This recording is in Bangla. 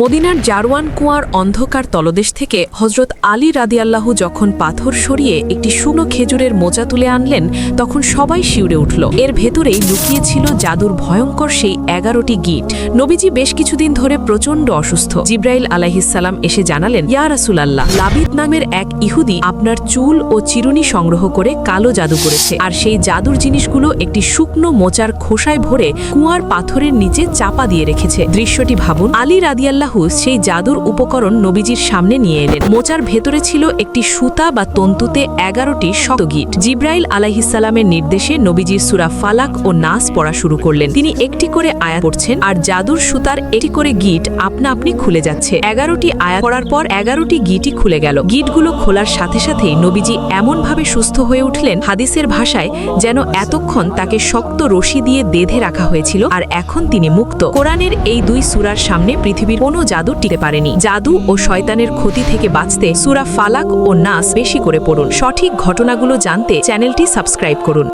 মদিনার জারওয়ান কুয়ার অন্ধকার তলদেশ থেকে হজরত আলী রাদিয়াল্লাহু যখন পাথর সরিয়ে একটি শুকনো খেজুরের মোচা তুলে আনলেন, তখন সবাই শিউরে উঠল। এর ভেতরেই লুকিয়েছিল জাদুর ভয়ঙ্কর সেই এগারোটি গিট। নবীজি বেশ কিছুদিন ধরে প্রচণ্ড অসুস্থ। জিব্রাইল আলাহিসাল্লাম এসে জানালেন, ইয়া রাসুলাল্লাহ, লাবিদ নামের এক ইহুদি আপনার চুল ও চিরুনি সংগ্রহ করে কালো জাদু করেছে, আর সেই জাদুর জিনিসগুলো একটি শুকনো মোচার খোসায় ভরে কুয়ার পাথরের নিচে চাপা দিয়ে রেখেছে। দৃশ্যটি ভাবুন, আলী রাদিয়াল্লাহু সেই জাদুর উপকরণ নবীজির সামনে নিয়ে এলেন। মোচার ভেতরে ছিল একটি সুতা বা তন্তুতে এগারোটি শক্ত গিট জিব্রাইল আলাহিসাল্লামের নির্দেশে নবীজির সুরা ফালাক ও নাস পড়া শুরু করলেন। তিনি একটি করে আয়াত পড়ছেন, আর জাদুর সুতার একটি করে গিট আপনা আপনি খুলে যাচ্ছে। এগারোটি আয়াত পড়ার পর এগারোটি গিটই খুলে গেল। গিটগুলো খোলার সাথে সাথেই নবীজি এমনভাবে সুস্থ হয়ে উঠলেন, হাদিসের ভাষায় যেন এতক্ষণ তাকে শক্ত রশি দিয়ে বেঁধে রাখা হয়েছিল, আর এখন তিনি মুক্ত। কোরআনের এই দুই সুরার সামনে পৃথিবীর কোনো জাদু টিকে পারেনি। জাদু ও শয়তানের ক্ষতি থেকে বাঁচতে সুরা ফালাক ও নাস বেশি করে পড়ুন। সঠিক ঘটনাগুলো জানতে চ্যানেলটি সাবস্ক্রাইব করুন।